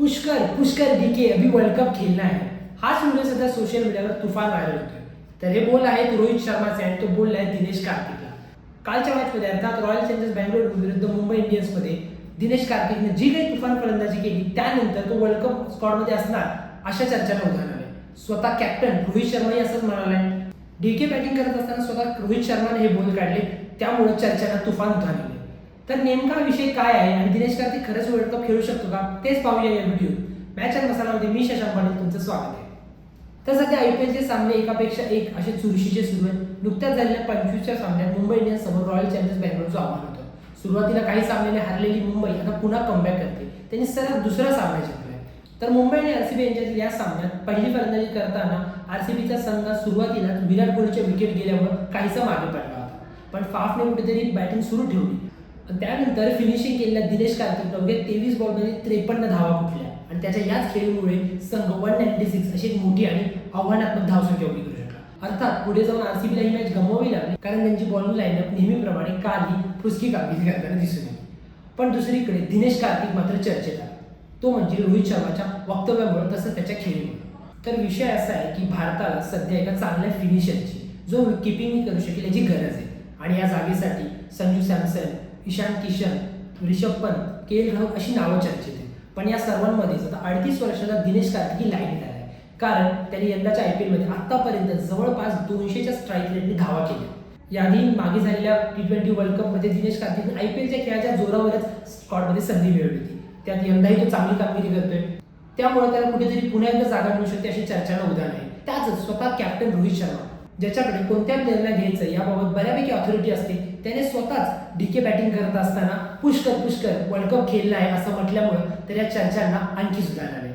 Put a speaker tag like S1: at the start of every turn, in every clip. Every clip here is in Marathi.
S1: पुष्कर पुष्कर डीके अभी वर्ल्ड कप खेलना है। हाच व्हिडिओ सध्या सोशल मीडियावर तुफान व्हायरल होतोय तर हे बोल आहेत रोहित शर्माचे आणि तो बोलला आहे दिनेश कार्तिकला। कालच्या मॅचमध्ये अर्थात रॉयल चॅलेंजर्स बँगलोर विरुद्ध मुंबई इंडियन्समध्ये दिनेश कार्तिकने जी काही तुफान फलंदाजी केली त्यानंतर तो वर्ल्ड कप स्कॉडमध्ये असणार अशा चर्चांना उदाहरण आहे स्वतः कॅप्टन रोहित शर्माही असंच म्हणाला डीके बॅटिंग करत असताना स्वतः रोहित शर्माने हे बोल काढले त्यामुळे चर्चांना तुफान उधारले आले तर नेमका विषय काय आहे? आणि दिनेश कार्तिक खरंच वर्ल्ड कप खेळू शकतो का? तेच पाहूया या व्हिडिओ मॅच अँड मसालामध्ये मी शशांक पाटील तुमचं स्वागत आहे. तर सध्या आय पी एलचे सामने एकापेक्षा एक असे चुरशीचे सुरू आहेत. नुकत्याच झालेल्या पंचवीसच्या सामन्यात मुंबई इंडियन्स समोर रॉयल चॅलेंजर्स बँगलोरचं आव्हान होतं. सुरुवातीला काही सामन्याने हरलेली मुंबई आता पुन्हा कमबॅक करते. त्यांनी सलग दुसरा सामना जिंकलाय. तर मुंबई आणि आरसीबी यांच्यातील या सामन्यात पहिली फलंदाजी करताना आरसीबीचा संघ सुरुवातीलाच विराट कोहलीच्या विकेट गेल्यावर काहीसा मागे पडला होता. पण फाफने कुठेतरी बॅटिंग सुरू ठेवली. त्यानंतर फिनिशिंग केलेल्या दिनेश कार्तिक अवघ्या म्हणजे तेवीस बॉलमध्ये म्हणजे त्रेपन्न धावा कुठल्या आणि त्याच्या याच खेळीमुळे संघ वन नाईन्टी सिक्स अशी एक मोठी आणि आव्हानात्मक धावसंख्या उभी करू शकला. अर्थात पुढे जाऊन आरसीबीला ही मॅच गमवावी लागली कारण त्यांची बॉलिंग लाईनअप नेहमीप्रमाणे काली फुसकी कामगिरी करताना दिसून येईल पण दुसरीकडे दिनेश कार्तिक मात्र चर्चेत आला. तो म्हणजे रोहित शर्माच्या वक्तव्यामुळे तसंच त्याच्या खेळीमुळे. तर विषय असा आहे की भारताला सध्या एका चांगल्या फिनिशरची जो किपिंग करू शकेल याची गरज आहे. आणि या जागेसाठी संजू सॅमसन ईशान किशन ऋषभ पंत के एल राहुल अशी नावं चर्चेत आहेत. पण या सर्वांमध्येच आता अडतीस वर्षाचा दिनेश कार्तिक लाईन आहे. कारण त्यांनी यंदाच्या आय पी एलमध्ये आतापर्यंत जवळपास दोनशेच्या स्ट्राईक रेटने धावा केल्या. याआधी मागे झालेल्या टी ट्वेंटी वर्ल्ड कपमध्ये दिनेश कार्तिकने आय पी एलच्या खेळाच्या जोरावरच स्कॉटमध्ये संधी मिळवली होती. त्यात यंदाही तो चांगली कामगिरी करतोय. त्यामुळे त्याला कुठेतरी पुन्हा एकदा जागा मिळू शकते अशी चर्चाला उदाहरण आहे. त्याच स्वतः कॅप्टन रोहित शर्मा ज्याच्याकडे कोणत्या निर्णय घ्यायचं याबाबत बऱ्यापैकी ऑथॉरिटी असते त्याने स्वतःच डीके बॅटिंग करत असताना पुष्कर पुष्कर वर्ल्ड कप खेळला आहे असं म्हटल्यामुळे तर या चर्चांना आणखी सुधारणा आले.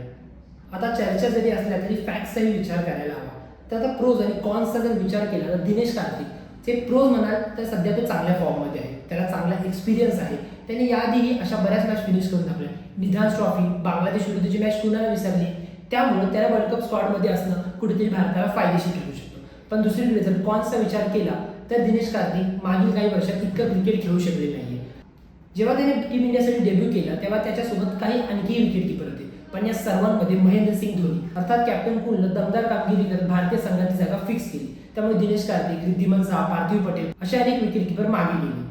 S1: आता चर्चा जरी असल्या तरी फॅक्ट्सचाही विचार करायला हवा. तर आता प्रोज आणि कॉन्सचा जर विचार केला तर दिनेश कार्तिक ते प्रोज म्हणाल तर सध्या तो चांगल्या फॉर्ममध्ये आहे. त्याला चांगला एक्सपिरियन्स आहे. त्याने याआधीही अशा बऱ्याच मॅच फिनिश करून टाकल्या. निधान ट्रॉफी बांगलादेश विरुद्धची मॅच कुणाला विसरली? त्यामुळे त्याला वर्ल्ड कप स्क्वॉडमध्ये असणं कुठेतरी भारताला फायदेशीर ठरू शकतो. पण दुसरीकडे जर कॉन्सचा विचार केला तर दिनेश कार्तिक मागील काही वर्षात इतकं क्रिकेट खेळू शकले नाहीये. जेव्हा त्याने टीम इंडियासाठी डेब्यू केला तेव्हा त्याच्यासोबत काही आणखी विकेट किपर होते. पण या सर्वांमध्ये महेंद्र सिंग धोनी अर्थात कॅप्टन कुलनं दमदार कामगिरी करत भारतीय संघाची जागा फिक्स केली. त्यामुळे दिनेश कार्तिक रिद्धिमन शाह पार्थिव पटेल असे अनेक विकेट किपर मागे गेले.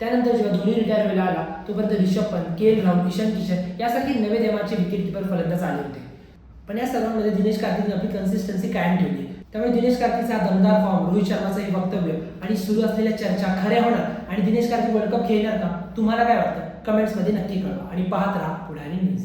S1: त्यानंतर जेव्हा धोनी रिटायर व्हायला आला तोपर्यंत ऋषभ पंत के एल राहुल ईशान किशन यासारखे नवे देवाचे विकेट किपर फलंदाज आले होते. पण या सर्वांमध्ये दिनेश कार्तिकने आपली कन्सिस्टन्सी कायम ठेवली. त्यामुळे दिनेश कार्तिकचा दमदार फॉर्म रोहित शर्माचं हे वक्तव्य आणि सुरू असलेल्या चर्चा खऱ्या होणार आणि दिनेश कार्तिक वर्ल्ड कप खेळणार का? तुम्हाला काय वाटतं? कमेंट्समध्ये नक्की कळवा आणि पाहत राहा पुढारी न्यूज